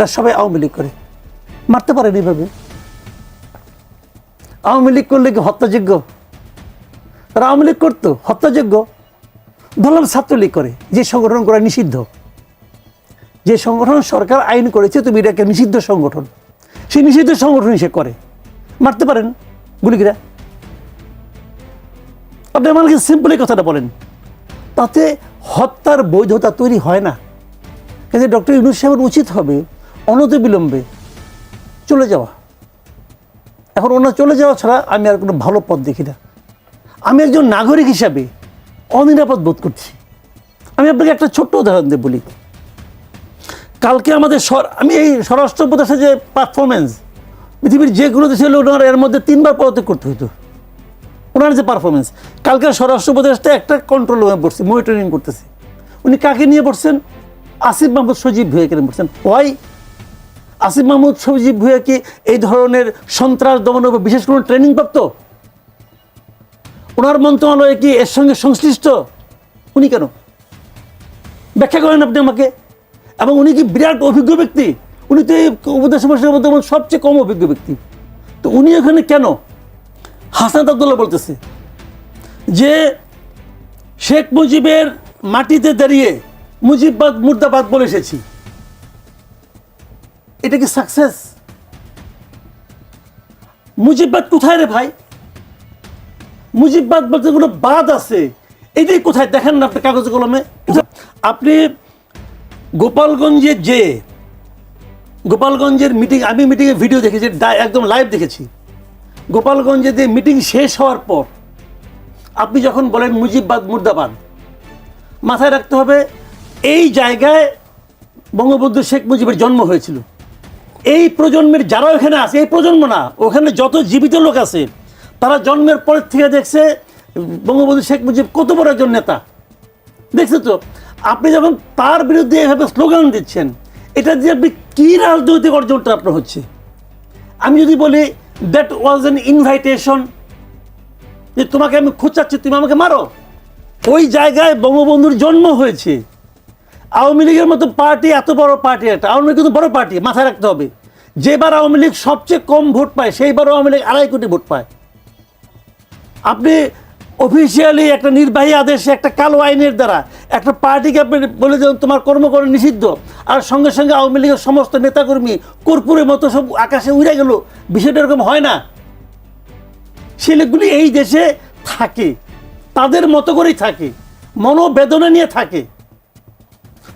এরা সবাই আওয়ামী লীগ করে। মারতে পারেন এইভাবে আওয়ামী লীগ করলে কি হত্যাযোগ্য? তারা আওয়ামী লীগ করতো, হত্যাযোগ্য। ধরলাম ছাত্রলীগ করে, যে সংগঠন করা নিষিদ্ধ। যে সংগঠন সরকার আইন করেছে, তুমি এটাকে নিষিদ্ধ সংগঠন। সেই নিষিদ্ধ সংগঠন সে করে। মারতে পারেন গুলিগিরা। আপনি আমাকে সিম্পলি কথাটা বলেন। তাতে হত্যার বৈধতা তৈরি হয় না। কিন্তু ডক্টর ইউনুস সাহেবের উচিত হবে অনতি বিলম্বে চলে যাওয়া। এখন ওনার চলে যাওয়া ছাড়া আমি আর কোনো ভালো পথ দেখি না। আমি একজন নাগরিক হিসাবে অনিরাপদ বোধ করছি। আমি আপনাকে একটা ছোট্ট উদাহরণ দিয়ে বলি। কালকে আমাদের আমি এই স্বরাষ্ট্র উপদেশে যে পারফরমেন্স পৃথিবীর যে কোনো দেশে ওনার এর মধ্যে তিনবার পদত্যাগ করতে হতো ওনার যে পারফরমেন্স কালকে স্বরাষ্ট্র উপদেশটা একটা কন্ট্রোল রুমে পড়ছে মনিটরিং করতেছে। উনি কাকে নিয়ে পড়ছেন আসিফ মাহমুদ সজীব ভুঁইয়াকে নিয়ে পড়ছেন ওয়াই আসিফ মাহমুদ, সজীব ভুঁইয়া কি এই ধরনের সন্ত্রাস উপর বিশেষ কোনো ট্রেনিং প্রাপ্ত ওনার মন্ত্রণালয়ে কি এর সঙ্গে সংশ্লিষ্ট? উনি কেন? ব্যাখ্যা করেন আপনি আমাকে। এবং উনি কি বিরাট অভিজ্ঞ ব্যক্তি? উনি তো এই উপদেশ মধ্যে সবচেয়ে কম অভিজ্ঞ ব্যক্তি। তো উনি এখানে কেন? হাসান আবদুল্লাহ বলতেছে যে শেখ মুজিবের মাটিতে দাঁড়িয়ে মুজিববাদ মুর্দাবাদ বলে এসেছি। এটা কি সাকসেস মুজিববাদ কোথায় রে ভাই? মুজিববাদ বলতে কোনো বাদ আছে। এটাই কোথায় দেখেন না আপনি কাগজ কলমে? আপনি গোপালগঞ্জে যে, গোপালগঞ্জের মিটিং আমি মিটিংয়ে ভিডিও দেখেছি একদম লাইভ দেখেছি। গোপালগঞ্জে যে মিটিং শেষ হওয়ার পর, আপনি যখন বলেন মুজিববাদ মুর্দাবাদ, মাথায় রাখতে হবে, এই জায়গায় বঙ্গবন্ধু শেখ মুজিবের জন্ম হয়েছিল। এই প্রজন্মের যারা ওখানে আছে, এই প্রজন্ম না, ওখানে যত জীবিত লোক আছে, তারা জন্মের পরের থেকে দেখছে, বঙ্গবন্ধু শেখ মুজিব কত বড় একজন নেতা। দেখছ তো? আপনি যখন তার বিরুদ্ধে এভাবে স্লোগান দিচ্ছেন, এটা দিয়ে আপনি কী রাজনৈতিক অর্জনটা আপনার হচ্ছে? আমি যদি বলি দ্যাট ওয়াজ এন ইনভাইটেশন যে তোমাকে আমি খোঁচাচ্ছি, তুমি আমাকে মারো। ওই জায়গায় বঙ্গবন্ধুর জন্ম হয়েছে। আওয়ামী লীগের মতো পার্টি, এত বড় পার্টি একটা, আওয়ামী লীগ কিন্তু বড় পার্টি, মাথায় রাখতে হবে। যেবার আওয়ামী লীগ সবচেয়ে কম ভোট পায় সেইবার আওয়ামী লীগ আড়াই কোটি ভোট পায়। আপনি অফিসিয়ালি একটা নির্বাহী আদেশে একটা কালো আইনের দ্বারা একটা পার্টিকে আপনি বলে দেন তোমার কর্মকরণ নিষিদ্ধ। আর সঙ্গে সঙ্গে আওয়ামী লীগের সমস্ত নেতাকর্মী কর্পূরের মতো সব আকাশে উড়ে গেল। বিষয়টা এরকম হয় না। ছেলেগুলি এই দেশে থাকে। তাদের মতো করেই থাকে। মনোবেদনা নিয়ে থাকে।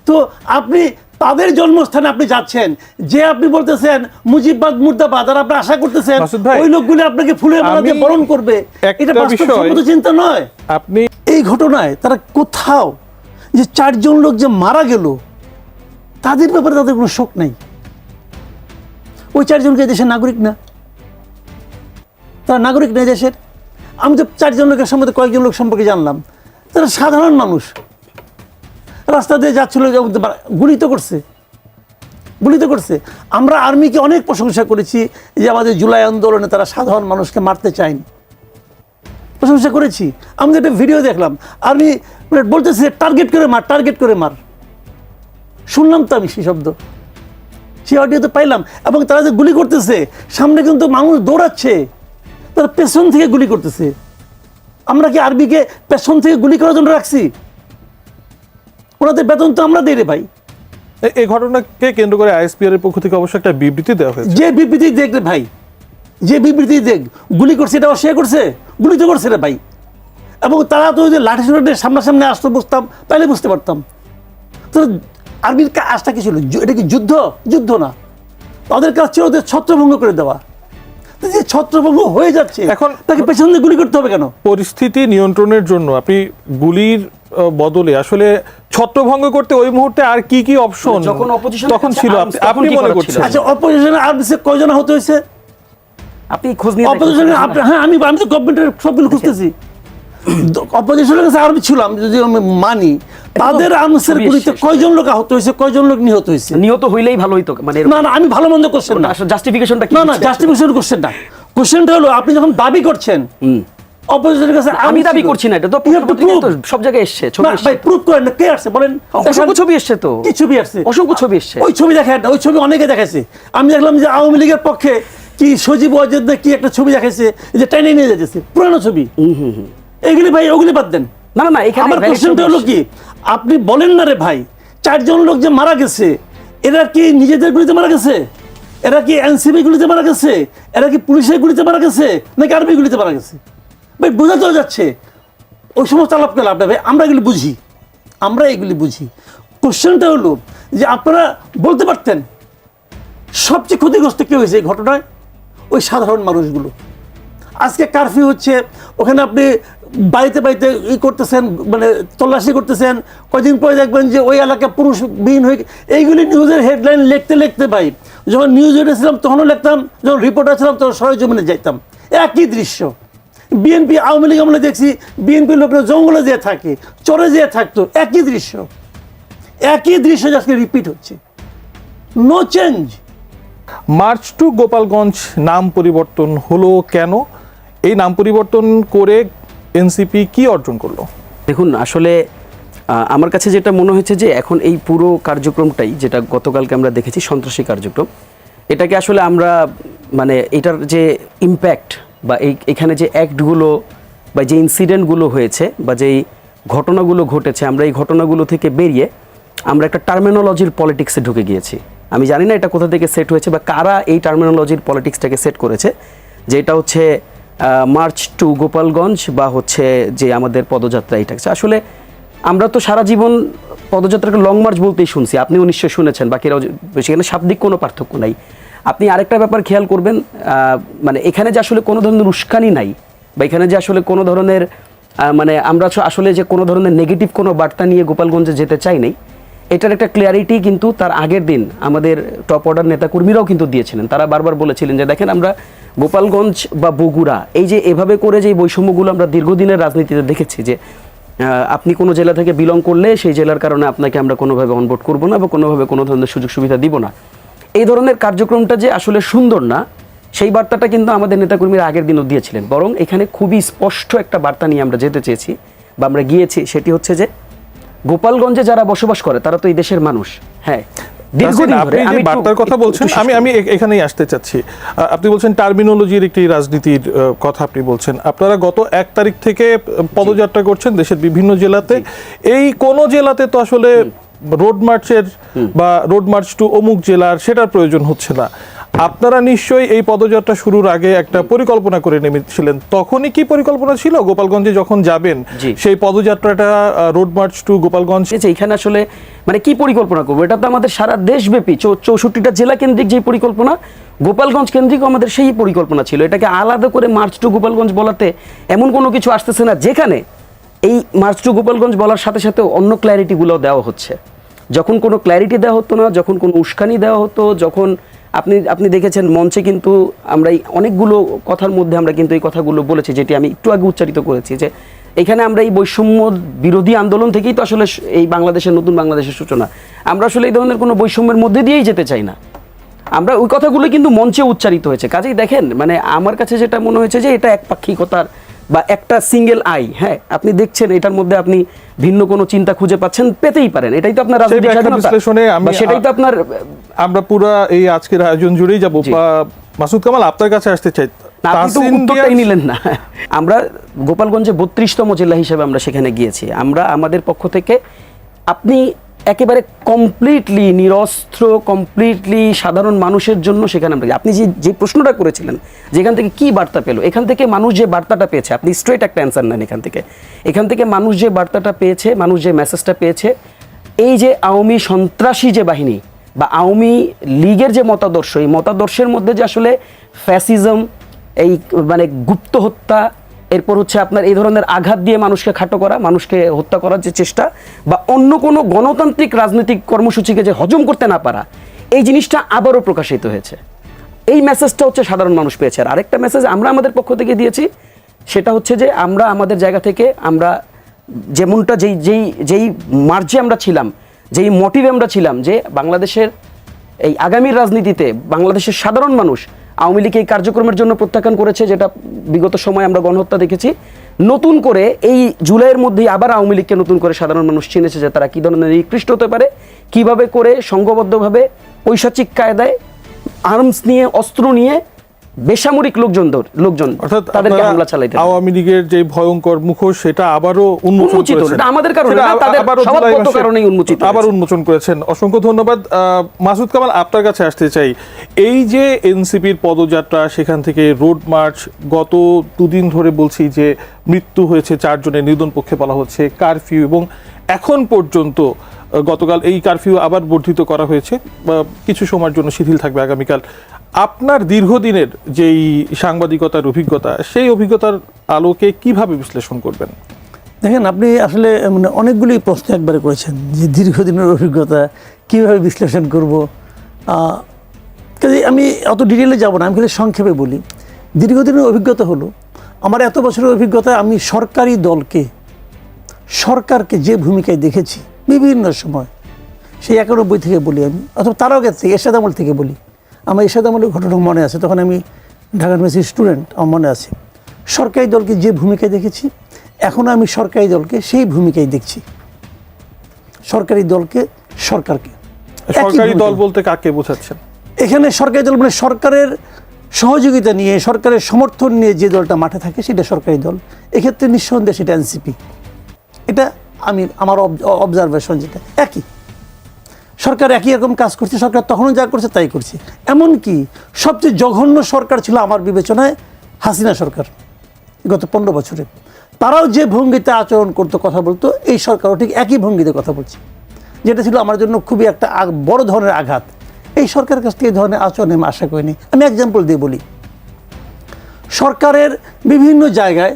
তো আপনি তাদের জন্মস্থানে আপনি যাচ্ছেন। যে আপনি বলতেছেন মুজিববাদ মুর্দাবাদ আর আপনি আশা করতেছেন ওই লোকগুলি আপনাকে ফুলের মালাতে আমি বরণ করবে। এটা বিষয়- বাস্তব চিন্তা নয়। আপনি এই ঘটনায় তারা কোথাও যে চারজন লোক যে মারা গেল তাদের ব্যাপারে তাদের কোনো শোক নেই। ওই চারজনকে দেশের নাগরিক না। তারা নাগরিক নেই দেশের। আমি তো চারজন লোকের সম্বন্ধে কয়েকজন লোক সম্পর্কে জানলাম। তারা সাধারণ মানুষ। রাস্তা দিয়ে যাচ্ছিল তো করছে। গুলি তো করছে। আমরা আর্মিকে অনেক প্রশংসা করেছি যে আমাদের জুলাই আন্দোলনে তারা সাধারণ মানুষকে মারতে চায়নি। প্রশংসা করেছি। আমি একটা ভিডিও দেখলাম। আমি বলতেছে টার্গেট করে মার টার্গেট করে মার। শুনলাম তো আমি সেই শব্দ। সেই অডিও তো পাইলাম। এবং তারা যে গুলি করতেছে, সামনে কিন্তু মানুষ দৌড়াচ্ছে। তারা পেছন থেকে গুলি করতেছে। আমরা কি আরবিকে পেছন থেকে গুলি করার জন্য রাখছি? ওনাদের বেতন তো আমরা দিই রে ভাই এই ঘটনাকে কেন্দ্র করে আইএসপিআর এর পক্ষ থেকে অবশ্য একটা বিবৃতি দেওয়া হয়েছে। যে বিবৃতি দেখ রে ভাই যে বিবৃতি দেখ গুলি করছে এটা অস্বীকার করছে গুলি তো করছে রে ভাই। এবং তারা তো ওই যে লাঠি সুরের সামনাসামনি আসতো বুঝতাম তাহলে বুঝতে পারতাম। তো আর্মির কাজটা কি ছিল? এটা কি যুদ্ধ? যুদ্ধ না। তাদের কাজ ছিল ওদের ছত্রভঙ্গ করে দেওয়া। যে ছত্রভঙ্গ হয়ে যাচ্ছে এখন এখন- তাকে পেছন দিয়ে গুলি করতে হবে কেন? পরিস্থিতি নিয়ন্ত্রণের জন্য আপনি গুলির বদলে আসলে ছত্রভঙ্গ করতে ওই মুহূর্তে আর কি কি অপশন যখন opposition তখন ছিল। আপনি- মনে করছেন? আচ্ছা অপোজিশনে আর্মিসে কয়জন হতে হয়েছে? আপনি খোঁজ নিয়ে। অপোজিশনে আপনি হ্যাঁ আমি আমি তো গভর্নমেন্টের সবগুলো খুঁজতেছি। অপোজিশনের কাছে আর্মি ছিল আমি যদি আমি মানি তাদের আর্মসের গুলিতে কয়জন লোক আহত হয়েছে কয়জন লোক নিহত হয়েছে? নিহত হইলেই ভালো হইতো মানে না না আমি ভালো মন্দ কোশ্চেন না। জাস্টিফিকেশনটা কি না না? জাস্টিফিকেশন কোশ্চেন না। কোশ্চেনটা হলো আপনি যখন দাবি করছেন অপোজিশনের কাছে আমি দাবি করছি না এটা তো সব জায়গায় এসছে ছবি ভাই প্রুফ করেন না কে আসছে বলেন। অসংখ্য ছবি এসছে তো। কি ছবি আসছে? অসংখ্য ছবি এসছে। ওই ছবি দেখেন ওই ছবি অনেকে দেখাইছে। আমি দেখলাম যে আওয়ামী লীগের পক্ষে কি সজীব ওয়াজেদ কি একটা ছবি দেখাইছে যে টেনে নিয়ে পুরানো ছবি। এগুলি ভাই ওগুলি বাদ দেন। না না এখানে আমার কোশ্চেনটা হলো কি আপনি বলেন না রে ভাই চারজন লোক যে মারা গেছে এরা কি নিজেদের গুলিতে মারা গেছে? এরা কি এনসিবি গুলিতে মারা গেছে? এরা কি পুলিশের গুলিতে মারা গেছে? নাকি আর্মি গুলিতে মারা গেছে? ভাই, বোঝা তো যাচ্ছে। ওই সমস্ত আলাপ লাভ নেই ভাই, আমরা এগুলি বুঝি। আমরা এগুলি বুঝি। কোশ্চেনটা হলো যে আপনারা বলতে পারতেন, সবচেয়ে ক্ষতিগ্রস্ত কে হয়েছে এই ঘটনায়? ওই সাধারণ মানুষগুলো। আজকে কারফিউ হচ্ছে, ওখানে আপনি বাড়িতে বাড়িতে ই করতেছেন মানে তল্লাশি করতেছেন, কয়দিন পরে দেখবেন যে ওই এলাকা পুরুষ বিহীন হয়ে এইগুলি নিউজের হেডলাইন লিখতে লিখতে পাই যখন নিউজ ছিলাম তখনও লিখতাম, যখন রিপোর্টার ছিলাম, তখন সরজমিনে যাইতাম। একই দৃশ্য। বিএনপি আওয়ামী লীগ আমলে দেখছি বিএনপি লোকরা জঙ্গলে যেয়ে থাকে চরে যেয়ে থাকতো। একই দৃশ্য। একই দৃশ্য যে আজকে রিপিট হচ্ছে। No change march to Gopalganj নাম পরিবর্তন হলো কেন? এই নাম পরিবর্তন করে এনসিপি কি অর্জন করল? দেখুন আসলে আমার কাছে যেটা মনে হয়েছে যে এখন এই পুরো কার্যক্রমটাই যেটা গতকালকে আমরা দেখেছি সন্ত্রাসী কার্যক্রম এটাকে আসলে আমরা মানে এটার যে ইম্প্যাক্ট বা এই, এখানে যে অ্যাক্টগুলো বা যে ইনসিডেন্টগুলো হয়েছে বা যেই ঘটনাগুলো ঘটেছে, আমরা এই ঘটনাগুলো থেকে বেরিয়ে আমরা একটা টার্মিনোলজির পলিটিক্সে ঢুকে গিয়েছি। আমি জানি না এটা কোথা থেকে সেট হয়েছে বা কারা এই টার্মিনোলজির পলিটিক্সটাকে সেট করেছে, যে এটা হচ্ছে মার্চ টু গোপালগঞ্জ বা হচ্ছে যে আমাদের পদযাত্রা এটা আসলে আমরা তো সারা জীবন পদযাত্রাকে লং মার্চ বলতেই শুনছি, আপনিও নিশ্চয়ই শুনেছেন, বাকিরাও সেখানে শাব্দিক কোনো পার্থক্য নাই। আপনি আরেকটা ব্যাপার খেয়াল করবেন মানে এখানে যে আসলে কোনো ধরনের উস্কানি নাই, বা এখানে যে আসলে কোনো ধরনের মানে আমরা আসলে যে কোনো ধরনের নেগেটিভ কোনো বার্তা নিয়ে গোপালগঞ্জে যেতে চাই নাই, এটার একটা ক্লিয়ারিটি কিন্তু তার আগের দিন আমাদের টপ অর্ডার নেতাকর্মীরাও কিন্তু দিয়েছিলেন। তারা বারবার বলেছিলেন যে, দেখেন, আমরা গোপালগঞ্জ বা বগুড়া, এই যে এভাবে করে যে বৈষম্যগুলো আমরা দীর্ঘদিনের রাজনীতিতে দেখেছি যে আপনি কোনো জেলা থেকে বিলং করলে সেই জেলার কারণে আপনাকে আমরা কোনোভাবে অনবোর্ড করব না বা কোনোভাবে কোনো ধরনের সুযোগ সুবিধা দিব না। এই ধরনের কার্যক্রমটা যে আসলে সুন্দর না সেই বার্তাটা কিন্তু আমাদের নেতাকর্মীরা আগের দিনও দিয়েছিলেন। বরং এখানে খুবই স্পষ্ট একটা বার্তা নিয়ে আমরা যেতে চেয়েছি বা আমরা গিয়েছি সেটি হচ্ছে যে গোপালগঞ্জে যারা বসবাস করে তারা তো এই দেশের মানুষ। হ্যাঁ আপনি বার্তার কথা বলছেন আমি আমি এখানেই আসতে চাচ্ছি। আপনি বলছেন টার্মিনোলজির একটি রাজনীতির কথা আপনি বলছেন। আপনারা গত এক তারিখ থেকে পদযাত্রা করছেন দেশের বিভিন্ন জেলাতে। এই কোন জেলাতে তো আসলে রোড মার্চের বা রোড মার্চ টু অমুক জেলার সেটার প্রয়োজন হচ্ছে না। আপনারা নিশ্চয়ই এই পদযাত্রা শুরুর আগে একটা পরিকল্পনা করে নেমেছিলেন। তখনই কি পরিকল্পনা ছিল? গোপালগঞ্জে যখন যাবেন সেই পদযাত্রাটা রোড মার্চ টু গোপালগঞ্জ? এখানে আসলে মানে কি পরিকল্পনা করব? এটা তো আমাদের সারা দেশব্যাপী চৌষট্টিটা জেলা কেন্দ্রিক যে পরিকল্পনা গোপালগঞ্জ কেন্দ্রিক আমাদের সেই পরিকল্পনা ছিল। এটাকে আলাদা করে মার্চ টু গোপালগঞ্জ বলাতে এমন কোনো কিছু আসতেছে না যেখানে এই মার্চ টু গোপালগঞ্জ বলার সাথে সাথে অন্য ক্ল্যারিটিগুলো দেওয়া হচ্ছে। যখন কোনো ক্ল্যারিটি দেওয়া হতো না, যখন কোনো উস্কানি দেওয়া হতো, যখন আপনি আপনি দেখেছেন মঞ্চে কিন্তু আমরা এই অনেকগুলো কথার মধ্যে আমরা কিন্তু এই কথাগুলো বলেছি, যেটি আমি একটু আগে উচ্চারিত করেছি, যে এখানে আমরা এই বৈষম্য বিরোধী আন্দোলন থেকেই তো আসলে এই বাংলাদেশের নতুন বাংলাদেশের সূচনা। আমরা আসলে এই ধরনের কোনো বৈষম্যের মধ্যে দিয়েই যেতে চাই না। আমরা ওই কথাগুলো কিন্তু মঞ্চে উচ্চারিত হয়েছে। কাজেই দেখেন মানে আমার কাছে যেটা মনে হয়েছে যে এটা একপাক্ষিকতার বা একটা সিঙ্গেল আই হ্যাঁ আপনি দেখছেন এটার মধ্যে আপনি ভিন্ন কোনো চিন্তা খুঁজে পাচ্ছেন পেতেই পারেন। এটাই তো আপনার রাজনৈতিক স্বাধীনতা। সেটাই তো আপনার আমরা পুরো এই আজকের আয়োজন জুড়েই যাব। মাসুদ কামাল আপনার কাছে আসতে চাই। নিলেন না। আমরা গোপালগঞ্জে বত্রিশতম জেলা হিসেবে আমরা সেখানে গিয়েছি। আমরা আমাদের পক্ষ থেকে আপনি একেবারে কমপ্লিটলি নিরস্ত্র কমপ্লিটলি সাধারণ মানুষের জন্য সেখানে আমরা আপনি যে যে প্রশ্নটা করেছিলেন, যেখান থেকে কি বার্তা পেল, এখান থেকে মানুষ যে বার্তাটা পেয়েছে, আপনি স্ট্রেট একটা অ্যান্সার নেন এখান থেকে। এখান থেকে মানুষ যে বার্তাটা পেয়েছে, মানুষ যে মেসেজটা পেয়েছে, এই যে আওয়ামী সন্ত্রাসী যে বাহিনী বা আওয়ামী লীগের যে মতাদর্শ, এই মতাদর্শের মধ্যে যে আসলে ফ্যাসিজম এই মানে গুপ্ত হত্যা এরপর হচ্ছে আপনার এই ধরনের আঘাত দিয়ে মানুষকে খাটো করা, মানুষকে হত্যা করার যে চেষ্টা বা অন্য কোনো গণতান্ত্রিক রাজনৈতিক কর্মসূচিকে যে হজম করতে না পারা, এই জিনিসটা আবারও প্রকাশিত হয়েছে। এই মেসেজটা হচ্ছে সাধারণ মানুষ পেয়েছে। আর আরেকটা মেসেজ আমরা আমাদের পক্ষ থেকে দিয়েছি, সেটা হচ্ছে যে আমরা আমাদের জায়গা থেকে আমরা যেমনটা যেই যেই যেই মার্জে আমরা ছিলাম, যেই মোটিভে আমরা ছিলাম যে বাংলাদেশের এই আগামী রাজনীতিতে বাংলাদেশের সাধারণ মানুষ আওয়ামী লীগ এই কার্যক্রমের জন্য প্রত্যাখ্যান করেছে, যেটা বিগত সময় আমরা গণহত্যা দেখেছি। নতুন করে এই জুলাইয়ের মধ্যেই আবার আওয়ামী লীগকে নতুন করে সাধারণ মানুষ চিনেছে যে তারা কী ধরনের নিকৃষ্ট হতে পারে, কীভাবে করে, সংঘবদ্ধভাবে পৈশাচিক কায়দায় আর্মস নিয়ে, অস্ত্র নিয়ে বেসামরিক লোকজন লোকজন তাদেরকে হামলা চালাইতে আওয়ামী লীগের যে ভয়ঙ্কর মুখোশ সেটা আবারও উন্মোচিত। এটা আমাদের কারণে না, তাদের মাসে কারণেই উন্মোচিত আবার উন্মোচন করেছেন। অসংখ্য ধন্যবাদ। মাসুদ কামাল আপনার কাছে আসতে চাই। এই যে এনসিপির পদযাত্রা সেখান থেকে রোড মার্চ গত দুদিন ধরে বলছি যে মৃত্যু হয়েছে চারজনের নিধন পক্ষে বলা হচ্ছে কারফিউ এবং এখন পর্যন্ত গতকাল এই কারফিউ আবার বর্ধিত করা হয়েছে। কিছু সময়ের জন্য শিথিল থাকবে আগামীকাল। আপনার দীর্ঘদিনের যেই সাংবাদিকতার অভিজ্ঞতা, সেই অভিজ্ঞতার আলোকে কীভাবে বিশ্লেষণ করবেন? দেখেন, আপনি আসলে মানে অনেকগুলি প্রশ্ন একবারে করেছেন, যে দীর্ঘদিনের অভিজ্ঞতা, কীভাবে বিশ্লেষণ করব। কাজে আমি অত ডিটেলে যাব না, আমি খালি সংক্ষেপে বলি। দীর্ঘদিনের অভিজ্ঞতা হলো, আমার এত বছরের অভিজ্ঞতা, আমি সরকারি দলকে, সরকারকে যে ভূমিকায় দেখেছি, বিভিন্ন সময়, সেই একানব্বই থেকে বলি আমি, অথবা তার থেকে, এরশাদ আমল থেকে বলি। আমার এরশাদ আমলের ঘটনা মনে আছে তখন আমি ঢাকা ইউনিভার্সিটির স্টুডেন্ট আমার মনে আছে। সরকারি দলকে যে ভূমিকায় দেখেছি এখন আমি সরকারি দলকে সেই ভূমিকায় দেখছি। সরকারি দলকে সরকারকে। সরকারি দল বলতে কাকে বোঝাচ্ছেন? এখানে সরকারি দল মানে সরকারের সহযোগিতা নিয়ে সরকারের সমর্থন নিয়ে যে দলটা মাঠে থাকে সেটা সরকারি দল। এক্ষেত্রে নিঃসন্দেহে সেটা এনসিপি। এটা আমি আমার অবজারভেশন যেটা। একই। সরকার একই রকম কাজ করছে, সরকার তখনও যা করছে তাই করছে। এমনকি সবচেয়ে জঘন্য সরকার ছিল আমার বিবেচনায় হাসিনা সরকার গত পনেরো বছরে। তারাও যে ভঙ্গিতে আচরণ করতো কথা বলতো, এই সরকারও ঠিক একই ভঙ্গিতে কথা বলছে। যেটা ছিল আমার জন্য খুবই একটা বড় ধরনের আঘাত। এই সরকারের কাছ থেকে এই ধরনের আচরণ আমি আশা করিনি। আমি এক্সাম্পল দিয়ে বলি। সরকারের বিভিন্ন জায়গায়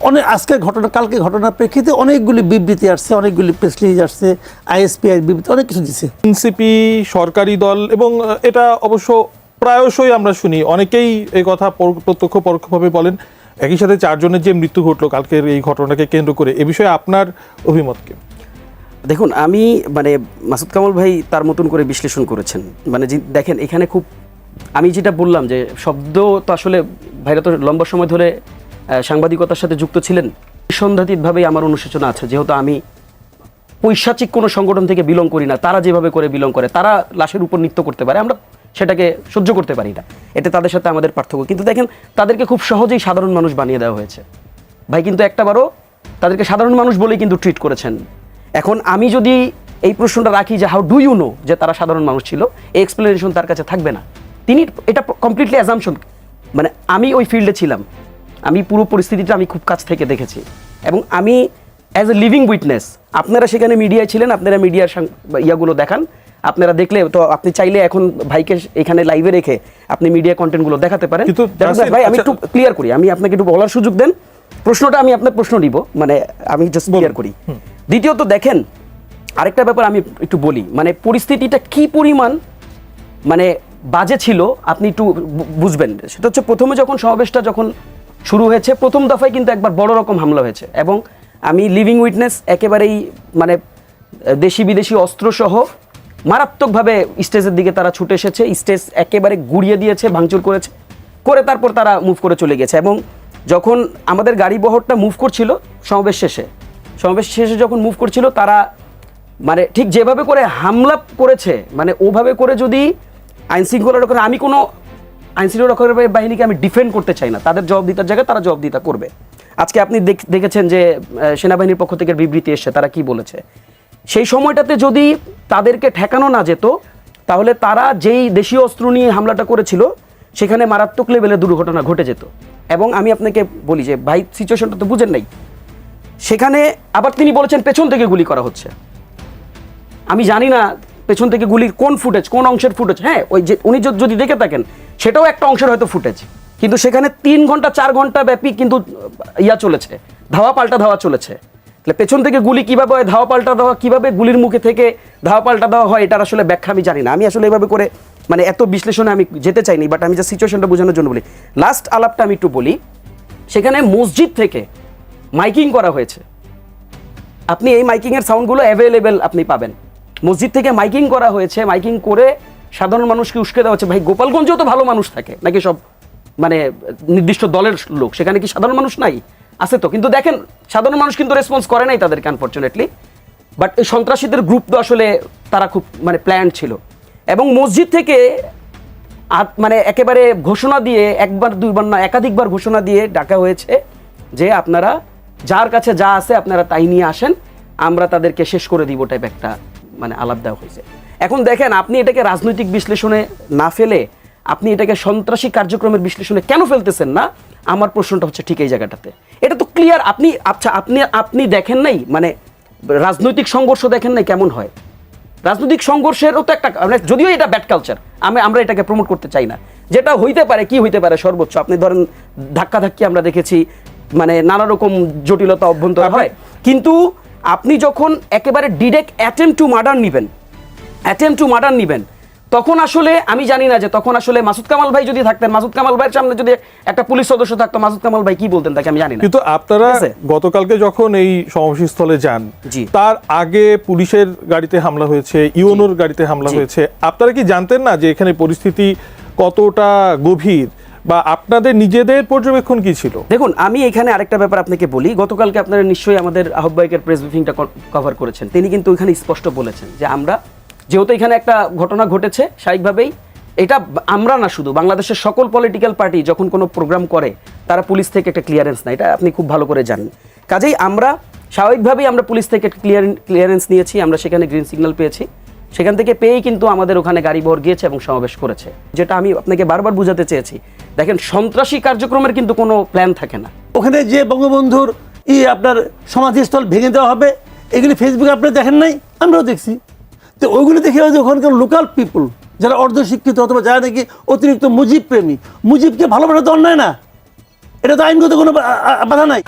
অনেক আজকের ঘটনা কালকে ঘটনার প্রেক্ষিতে অনেকগুলি বিবৃতি আসছে অনেকগুলি প্রেস রিলিজ আসছে আইএসপিআই বিবৃতি অনেক কিছু দিচ্ছে এনসিপি সরকারি দল এবং এটা অবশ্য প্রায়শই আমরা শুনি। অনেকেই এই কথা প্রত্যক্ষ পরোক্ষভাবে বলেন। একই সাথে চারজনের যে মৃত্যু ঘটলো কালকের এই ঘটনাকে কেন্দ্র করে এ বিষয়ে আপনার অভিমত কি? দেখুন আমি মানে মাসুদ কামাল ভাই তার মতন করে বিশ্লেষণ করেছেন। মানে যে- দেখেন এখানে খুব আমি যেটা বললাম যে শব্দ তো আসলে ভাইরা তো লম্বা সময় ধরে সাংবাদিকতার সাথে যুক্ত ছিলেন। সন্ধ্যাতীতভাবেই আমার অনুশোচনা আছে, যেহেতু আমি পৈশাচিক কোনো সংগঠন থেকে বিলং করি না, তারা যেভাবে করে বিলং করে, তারা লাশের উপর নৃত্য করতে পারে, আমরা সেটাকে সহ্য করতে পারি না। এটা তাদের সাথে আমাদের পার্থক্য। কিন্তু দেখেন, তাদেরকে খুব সহজেই সাধারণ মানুষ বানিয়ে দেওয়া হয়েছে। ভাই, কিন্তু একটাবারও তাদেরকে সাধারণ মানুষ বলেই কিন্তু ট্রিট করেছেন। এখন আমি যদি এই প্রশ্নটা রাখি যে হাউ ডু ইউ নো যে তারা সাধারণ মানুষ ছিল? এই এক্সপ্লেনেশন তার কাছে থাকবে না। তিনি এটা কমপ্লিটলি অ্যাজামশন মানে আমি ওই ফিল্ডে ছিলাম। আমি পুরো পরিস্থিতিটা আমি খুব কাছ থেকে দেখেছি। এবং আমি অ্যাজ এ লিভিং উইটনেস আপনারা সেখানে মিডিয়ায় ছিলেন আপনারা মিডিয়ার ইয়াগুলো দেখান। আপনারা দেখলে তো আপনি চাইলে এখন ভাইকে এখানে লাইভে রেখে আপনি মিডিয়া কন্টেন্টগুলো দেখাতে পারেন। কিন্তু ভাই আমি আচ্ছা- একটু ক্লিয়ার করি আমি আপনাকে একটু বলার সুযোগ দেন। প্রশ্নটা আমি আপনার প্রশ্ন নিব মানে আমি জাস্ট ক্লিয়ার করি। দ্বিতীয়ত দেখেন আরেকটা ব্যাপার আমি একটু বলি মানে পরিস্থিতিটা কি পরিমাণ মানে বাজে ছিল আপনি একটু বুঝবেন। সেটা হচ্ছে প্রথমে যখন সমাবেশটা যখন শুরু হয়েছে। প্রথম দফায় কিন্তু একবার বড় রকম হামলা হয়েছে এবং আমি লিভিং উইটনেস একেবারেই মানে দেশি বিদেশি অস্ত্রসহ মারাত্মকভাবে স্টেজের দিকে তারা ছুটে এসেছে। স্টেজ একেবারে গুড়িয়ে দিয়েছে, ভাঙচুর করেছে, করে তারপর তারা মুভ করে চলে গেছে এবং যখন আমাদের গাড়ি বহরটা মুভ করছিল, সমাবেশ শেষে সমাবেশ শেষে যখন মুভ করছিল, তারা মানে ঠিক যেভাবে করে হামলা করেছে মানে ওভাবে করে যদি আইন শৃঙ্খলা রক্ষা আমি কোনো আইন শৃঙ্খলা রক্ষা বাহিনীকে আমি ডিফেন্ড করতে চাই না। তাদের জবাবদিতার জায়গায় তারা জবাবদিতা করবে। আজকে আপনি দেখেছেন যে সেনাবাহিনীর পক্ষ থেকে বিবৃতি এসছে, তারা কি বলেছে? সেই সময়টাতে যদি তাদেরকে ঠেকানো না যেত, তাহলে তারা যেই দেশীয় অস্ত্র নিয়ে হামলাটা করেছিল, সেখানে মারাত্মক লেভেলে দুর্ঘটনা ঘটে যেত। এবং আমি আপনাকে বলি যে, ভাই সিচুয়েশনটা তো বুঝেন নাই। সেখানে আবার তিনি বলেছেন, পেছন থেকে গুলি করা হচ্ছে। আমি জানি না পেছন থেকে গুলির কোন ফুটেজ, কোন অংশের ফুটেজ? হ্যাঁ ওই যে উনি যদি- দেখে থাকেন, সেটাও একটা অংশের হয়তো ফুটেজ। কিন্তু সেখানে তিন ঘণ্টা, চার ঘণ্টা ব্যাপী কিন্তু ইয়া চলেছে। ধাওয়া পাল্টা ধাওয়া চলেছে। তাহলে পেছন থেকে গুলি কীভাবে হয়, ধাওয়া পাল্টা দেওয়া কীভাবে গুলির মুখে থেকে ধাওয়া পাল্টা দেওয়া হয়, এটার আসলে ব্যাখ্যা আমি জানি না। আমি আসলে এভাবে করে মানে এত বিশ্লেষণে আমি যেতে চাইনি বাট আমি যে সিচুয়েশনটা বোঝানোর জন্য বলি। লাস্ট আলাপটা আমি একটু বলি। সেখানে মসজিদ থেকে মাইকিং করা হয়েছে। আপনি এই মাইকিংয়ের সাউন্ডগুলো অ্যাভেলেবেল আপনি পাবেন। মসজিদ থেকে মাইকিং করা হয়েছে, মাইকিং করে সাধারণ মানুষকে উস্কে দেওয়া হচ্ছে। ভাই, গোপালগঞ্জেও তো ভালো মানুষ থাকে, নাকি সব মানে নির্দিষ্ট দলের লোক? সেখানে কি সাধারণ মানুষ নাই? আছে তো, কিন্তু দেখেন, সাধারণ মানুষ কিন্তু রেসপন্স করে নাই তাদেরকে আনফর্চুনেটলি বাট এই সন্ত্রাসীদের গ্রুপ তো আসলে তারা খুব মানে প্ল্যান ছিল। এবং মসজিদ থেকে মানে একেবারে ঘোষণা দিয়ে, একবার, দুইবার না, একাধিকবার ঘোষণা দিয়ে ডাকা হয়েছে যে আপনারা যার কাছে যা আছে আপনারা তাই নিয়ে আসেন, আমরা তাদেরকে শেষ করে দিব টাইপ একটা মানে আলাপ দেওয়া হয়েছে। এখন দেখেন আপনি এটাকে রাজনৈতিক বিশ্লেষণে না ফেলে আপনি এটাকে সন্ত্রাসী কার্যক্রমের বিশ্লেষণে কেন ফেলতেছেন না? আমার প্রশ্নটা হচ্ছে ঠিক এই জায়গাটাতে। এটা তো ক্লিয়ার আপনি আচ্ছা আপনি আপনি দেখেন নাই? মানে রাজনৈতিক সংঘর্ষ দেখেন নাই কেমন হয়? রাজনৈতিক সংঘর্ষেরও তো একটা মানে যদিও এটা ব্যাড কালচার আমি আমরা এটাকে প্রমোট করতে চাই না। যেটা হইতে পারে কি হইতে পারে সর্বোচ্চ? আপনি ধরেন ধাক্কা ধাক্কি আমরা দেখেছি মানে নানা রকম জটিলতা অভ্যন্তর হয়। কিন্তু আপনি যখন একেবারে ডিরেক্ট অ্যাটেম্প টু মার্ডার নিবেন অ্যাটেম্প টু মার্ডার নিবেন তখন আসলে আমি জানি না যে তখন আসলে মাসুদ কামাল ভাই যদি থাকতেন মাসুদ কামাল ভাইয়ের সামনে যদি একটা পুলিশ সদস্য থাকতো মাসুদ কামাল ভাই কি বলতেন তাকে আমি জানি না। কিন্তু আপনারা গতকালকে যখন এই সমাবেশস্থলে যান তার আগে পুলিশের গাড়িতে হামলা হয়েছে ইউনোর গাড়িতে হামলা হয়েছে। আপনারা কি জানতেন না যে এখানে পরিস্থিতি কতটা গভীর? বা আপনাদের নিজেদের পর্যবেক্ষণ কি ছিল? দেখুন, আমি এখানে আরেকটা ব্যাপার আপনাকে বলি। গতকালকে আপনারা নিশ্চয়ই আমাদের আহ্বায়কের প্রেস ব্রিফিংটা কভার করেছেন। তিনি কিন্তু ওইখানে স্পষ্ট বলেছেন যে আমরা, যেহেতু এখানে একটা ঘটনা ঘটেছে স্বাভাবিকভাবেই এটা আমরা না শুধু, বাংলাদেশের সকল পলিটিক্যাল পার্টি যখন কোনো প্রোগ্রাম করে, তারা পুলিশ থেকে একটা ক্লিয়ারেন্স নেয়। এটা আপনি খুব ভালো করে জানেন। কাজেই আমরা, স্বাভাবিকভাবেই আমরা পুলিশ থেকে ক্লিয়ার ক্লিয়ারেন্স নিয়েছি, আমরা সেখানে গ্রিন সিগন্যাল পেয়েছি। সেখান থেকে পেয়েই কিন্তু আমাদের ওখানে গাড়ি বহর গিয়েছে এবং সমাবেশ করেছে। যেটা আমি আপনাকে বারবার বুঝাতে চেয়েছি। দেখেন, সন্ত্রাসী কার্যক্রমের কিন্তু কোনো প্ল্যান থাকে না। ওখানে যে বঙ্গবন্ধুর ই আপনার সমাধিস্থল ভেঙে দেওয়া হবে, এগুলি ফেসবুকে আপনি দেখেন নাই? আমরাও দেখছি। তো ওইগুলো দেখে হয়তো ওখানকার লোকাল পিপল যারা অর্ধশিক্ষিত অথবা যারা নাকি অতিরিক্ত মুজিব প্রেমী মুজিবকে ভালোবাসা তো অন্যায় না। এটা তো আইনগত কোনো বাধা নাই।